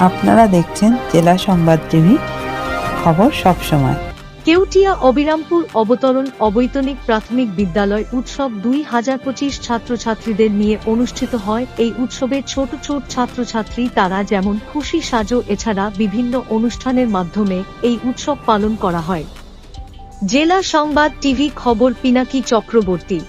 আপনারা দেখছেন জেলা সংবাদ টিভি খবর সবসময় কেউটিয়া অবিরামপুর অবতরণ অবৈতনিক প্রাথমিক বিদ্যালয় উৎসব দুই হাজার পঁচিশ ছাত্রছাত্রীদের নিয়ে অনুষ্ঠিত হয়। এই উৎসবে ছোট ছোট ছাত্রছাত্রী তারা যেমন খুশি সাজো, এছাড়া বিভিন্ন অনুষ্ঠানের মাধ্যমে এই উৎসব পালন করা হয়। জেলা সংবাদ টিভি খবর পিনাকি চক্রবর্তী।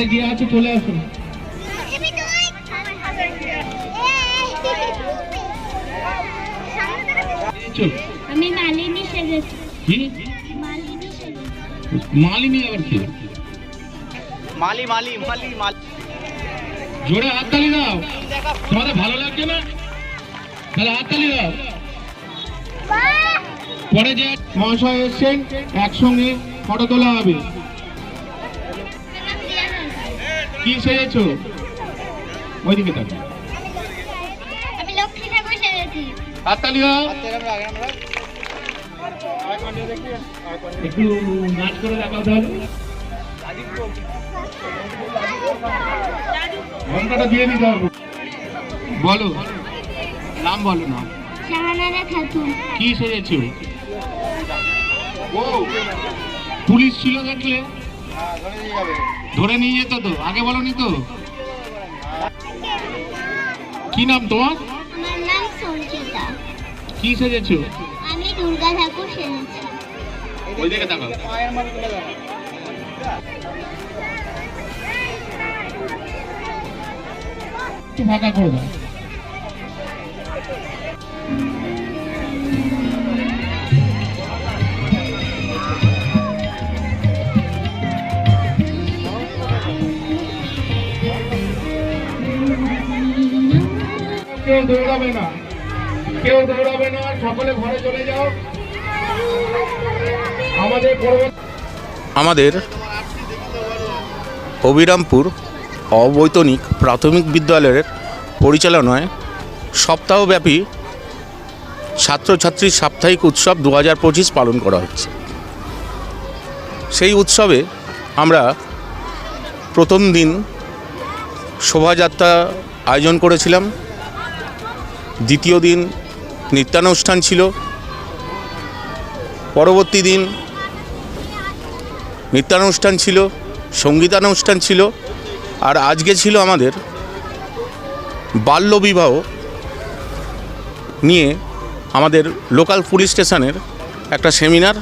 ঘরে গিয়ে আছে চলে আসুন চুপ আমি মালিনী সেজেছি কি? মালিনী আবার কি? মালি মালি মালি মালি। জোরে হাততালি দাও। তোমাদের ভালো লাগছে না? তাহলে হাততালি দাও। পরে যে মহাশয় এসছেন একসঙ্গে ফটো তোলা হবে। কি সেরেছো ওইদিকে তাকে আমি লক্ষ্মী ঠাকুর সেজেছি একটু নাচ করে দেখাও তাহলে। ঘন্টাটা দিয়ে দিতে হবে। বলো। নাম বলো না। শাহানারা খাতুন কি সেজেছো? ও। পুলিশ ছিল দেখলে? ধরে নিয়ে যেত তো আগে বলো বলনি তো। কি নাম তোমার? নাম সঞ্চিতা। কি সেজেছো? আমি দুর্গা ঠাকুর সেজেছি। ওই দিকে তাকাও। ফাঁকা করে দাও। কেউ দৌড়াবে না। কেউ দৌড়াবে না, সকলে ঘরে চলে যাও। আমাদের আমাদের অবিরামপুর অবৈতনিক প্রাথমিক বিদ্যালয়ের পরিচালনায় সপ্তাহব্যাপী ছাত্রছাত্রীর সাপ্তাহিক উৎসব দু হাজার পঁচিশ পালন করা হচ্ছে। সেই উৎসবে আমরা প্রথম দিন শোভাযাত্রা আয়োজন করেছিলাম। দ্বিতীয় দিন নৃত্যানুষ্ঠান ছিল। পরবর্তী দিন নৃত্যানুষ্ঠান ছিল, সঙ্গীতানুষ্ঠান ছিল, আর আজকে ছিল আমাদের বাল্যবিবাহ নিয়ে আমাদের লোকাল পুলিশ স্টেশনের একটা সেমিনার।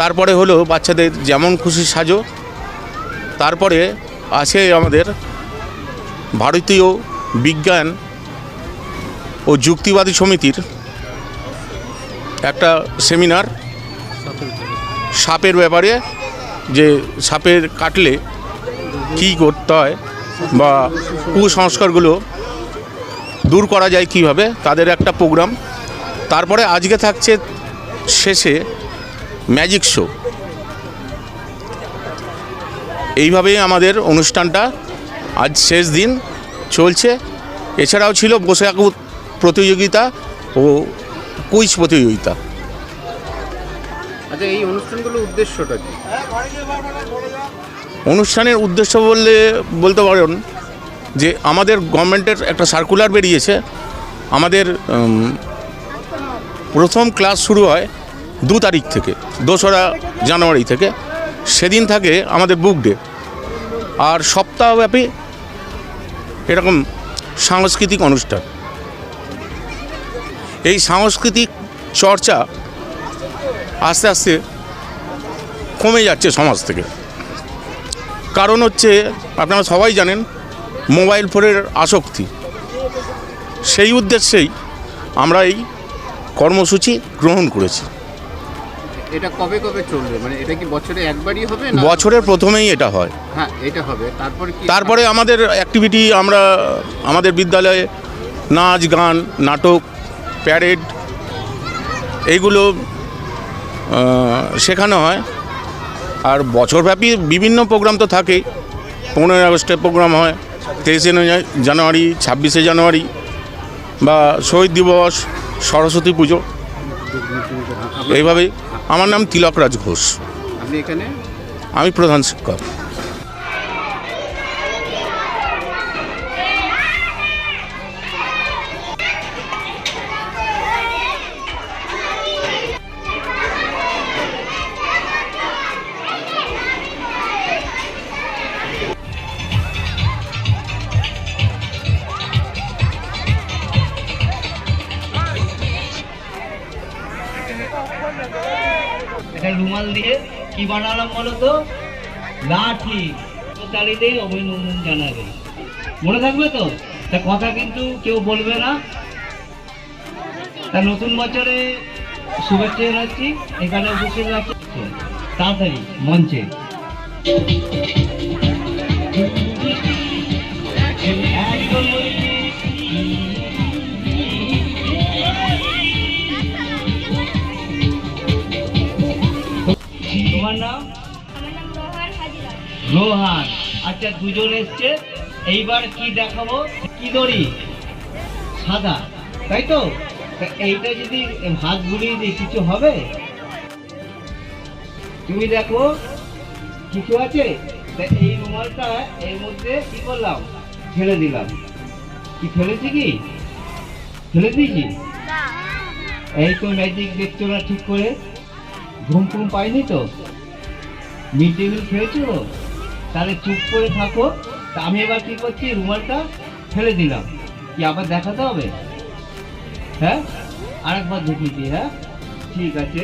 তারপরে হলো বাচ্চাদের যেমন খুশি সাজো, তারপরে আছে আমাদের ভারতীয় বিজ্ঞান ও যুক্তিবাদী সমিতির একটা সেমিনার সাপের ব্যাপারে, যে সাপের কাটলে কী করতে হয় বা কুসংস্কারগুলো দূর করা যায় কীভাবে, তাদের একটা প্রোগ্রাম। তারপরে আজকে থাকছে শেষে ম্যাজিক শো। এইভাবেই আমাদের অনুষ্ঠানটা আজ শেষ দিন চলছে। এছাড়াও ছিল বসে প্রতিযোগিতা ও কুইজ প্রতিযোগিতা। আচ্ছা এই অনুষ্ঠানগুলোর উদ্দেশ্যটা কি? অনুষ্ঠানের উদ্দেশ্য বললে বলতে পারেন যে আমাদের গভর্নমেন্টের একটা সার্কুলার বেরিয়েছে। আমাদের প্রথম ক্লাস শুরু হয় দু তারিখ থেকে দোসরা জানুয়ারি থেকে। সেদিন থাকে আমাদের বুক ডে আর সপ্তাহব্যাপী এরকম সাংস্কৃতিক অনুষ্ঠান। এই সাংস্কৃতিক চর্চা আস্তে আস্তে কমে যাচ্ছে সমাজ থেকে। কারণ হচ্ছে আপনারা সবাই জানেন মোবাইল ফোনের আসক্তি। সেই উদ্দেশ্যেই আমরা এই কর্মসূচি গ্রহণ করেছি। এটা কবে কবে চলবে? মানে এটা কি বছরে একবারই হবে না? বছরের প্রথমেই এটা হয়। হ্যাঁ এটা হবে। তারপরে কি? তারপরে আমাদের অ্যাক্টিভিটি আমরা আমাদের বিদ্যালয়ে নাচ গান নাটক প্যারেড এইগুলো শেখানো হয়। আর বছরব্যাপী বিভিন্ন প্রোগ্রাম তো থাকেই। পনেরোই আগস্টে প্রোগ্রাম হয় তেইশে জানুয়ারি ছাব্বিশে জানুয়ারি বা শহীদ দিবস সরস্বতী পুজো। এইভাবেই। আমার নাম তিলক রাজ ঘোষ। আমি প্রধান শিক্ষক। রুমাল দিয়ে কি বানালাম বলো তো লাঠি। তালিতেই অভিনন্দন জানাবে। মনে থাকবে তো? তা কথা কিন্তু কেউ বলবে না। তা নতুন বছরে শুভেচ্ছা জানাচ্ছি। এখানে উপস্থিত রাখছি তাড়াতাড়ি, মঞ্চে। রোহান আচ্ছা দুজন এসছে। এইবার কি দেখাবো? কি দড়ি? সাদা তাই তো? এইটা যদি হাত ঘুরিয়ে দিই কিছু হবে? তুমি দেখো কিছু আছে? এই রুমালটা এর মধ্যে কি করলাম? ফেলে দিলাম। কি ফেলেছি কি? ফেলে দিয়েছি এই তো ম্যাজিক দেখছ না ঠিক করে? ঘুম ঘুম পাইনি তো? মিড ডে মিল খেয়েছো? তাহলে চুপ করে থাকো। তা আমি এবার কি করছি? রুমালটা ফেলে দিলাম। কি আবার দেখাতে হবে? হ্যাঁ? আরেকবার দেখিয়েছি হ্যাঁ? ঠিক আছে।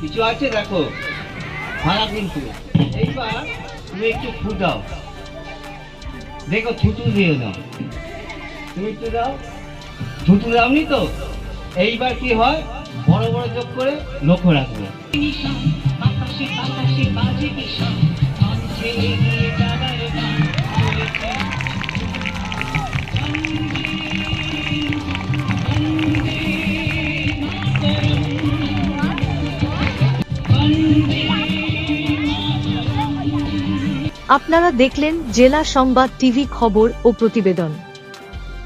কিছু আছে দেখো। ভাড়া কিন্তু। এইবার তুমি একটু ফু দাও দেখো, থুতু দিয়ে দাও তুমি একটু দাও। থুতু দাওনি তো? এইবার কি হয়? বড় বড় যোগ করে লক্ষ্য রাখবে। আপনারা দেখলেন জেলা সংবাদ টিভি খবর ও প্রতিবেদন।